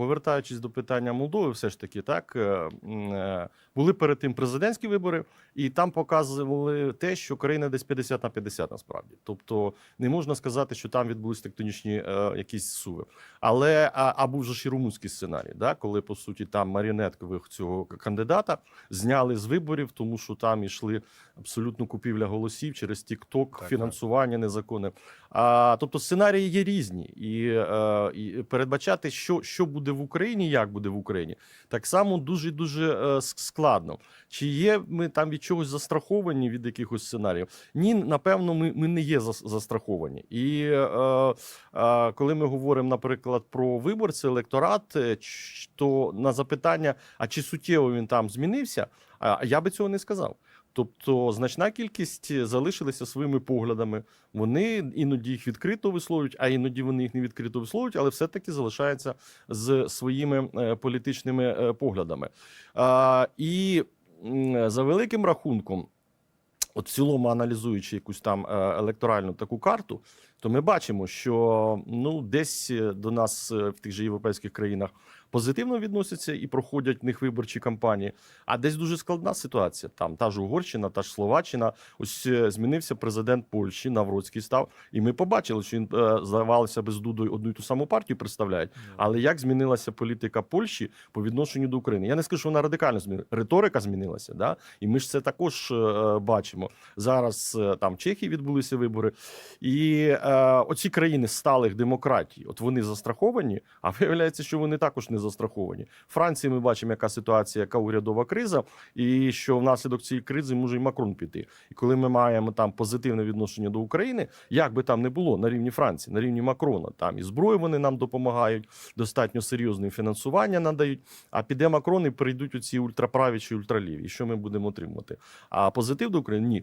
повертаючись до питання Молдови, все ж таки, так е, е, були перед тим президентські вибори, і там показували те, що країна десь 50 на 50 насправді. Тобто не можна сказати, що там відбулись тектонічні е, якісь суви. Але а, а був же ж і румунський сценарій, да, коли по суті там маріонеткових цього кандидата зняли з виборів, тому що там ішли абсолютно купівля голосів через TikTok, так. фінансування незаконне. А, тобто сценарії є різні, і, е, і передбачати, що, що буде в Україні, як буде в Україні, так само дуже дуже е, складно. Чи є ми там від чогось застраховані від якихось сценаріїв? Ні, напевно, ми, ми не є зас- застраховані. І е, е, коли ми говоримо, наприклад, про виборці, електорат, е, то на запитання, а чи суттєво він там змінився, я би цього не сказав. Тобто значна кількість залишилися своїми поглядами. Вони іноді їх відкрито висловлюють, а іноді вони їх не відкрито висловлюють, але все-таки залишаються з своїми е, політичними е, поглядами. І за великим рахунком, от в цілому аналізуючи якусь там е, електоральну таку карту, то ми бачимо, що ну десь е, до нас е, в тих же європейських країнах позитивно відносяться і проходять в них виборчі кампанії. А десь дуже складна ситуація. Там та ж Угорщина, та ж Словаччина. Ось е, змінився президент Польщі, Навроцький став, і ми побачили, що він е, здавалося би з Дудою одну і ту саму партію представляють. Але як змінилася політика Польщі по відношенню до України? Я не скажу, що вона радикально змінилася. Риторика змінилася, да? і ми ж це також е, бачимо. Зараз там в Чехії відбулися вибори, і е, оці країни сталих демократій, от вони застраховані, а виявляється, що вони також не застраховані. В Франції ми бачимо, яка ситуація, яка урядова криза, і що внаслідок цієї кризи може і Макрон піти. І коли ми маємо там позитивне відношення до України, як би там не було на рівні Франції, на рівні Макрона, там і зброю вони нам допомагають, достатньо серйозне фінансування надають. А піде Макрон і прийдуть оці ультраправі чи ультраліві. І що ми будемо отримувати? А позитив до України ні.